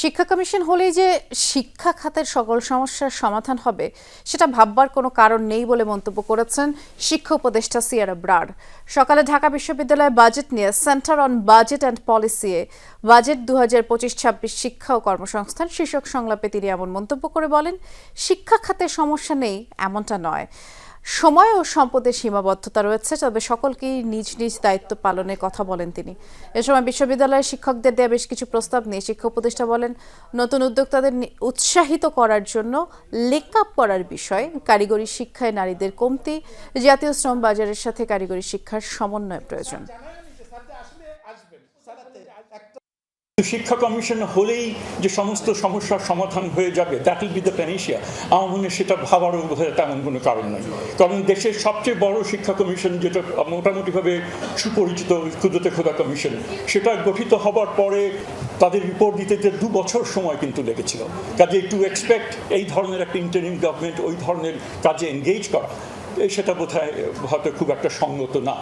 শিক্ষা কমিশন হলেই যে শিক্ষা খাতের সকল সমস্যার সমাধান হবে, সেটা ভাববার কোনো কারণ নেই বলে মন্তব্য করেছেন শিক্ষা উপদেষ্টা সিয়ারা ব্রার। সকালে ঢাকা বিশ্ববিদ্যালয়ে বাজেট নিয়ে centre on budget and policy A budget দু হাজার পঁচিশ ছাব্বিশ শিক্ষা ও কর্মসংস্থান শীর্ষক সংলাপে তিনি এমন মন্তব্য করে বলেন, শিক্ষা খাতের সমস্যা নেই, এমনটা নয়। সময় ও সম্পদের সীমাবদ্ধতা রয়েছে, তবে সকলকেই নিজ নিজ দায়িত্ব পালনের কথা বলেন তিনি। এ সময় বিশ্ববিদ্যালয়ের শিক্ষকদের দেওয়া বেশ কিছু প্রস্তাব নিয়ে শিক্ষক উপদেষ্টা বলেন, নতুন উদ্যোক্তাদের উৎসাহিত করার জন্য লেক আপ করার বিষয়, কারিগরি শিক্ষায় নারীদের কমতি, জাতীয় শ্রম বাজারের সাথে কারিগরি শিক্ষার সমন্বয় প্রয়োজন। শিক্ষা কমিশন হলেই যে সমস্ত সমস্যার সমাধান হয়ে যাবে that will be the panacea আমার মনে সেটা ভাবারও তেমন কোনো কারণ নয়। কারণ দেশের সবচেয়ে বড় শিক্ষা কমিশন যেটা মোটামুটিভাবে সুপরিচিত ক্ষুদ্রতে খোদা কমিশন, সেটা গঠিত হবার পরে তাদের রিপোর্ট দিতে দু বছর সময় কিন্তু লেগেছিল। কাজে টু এক্সপেক্ট এই ধরনের একটা ইন্টারিম গভর্নমেন্ট ওই ধরনের কাজে এনগেজ করা সেটা বোধহয় হয়তো খুব একটা সঙ্গত না।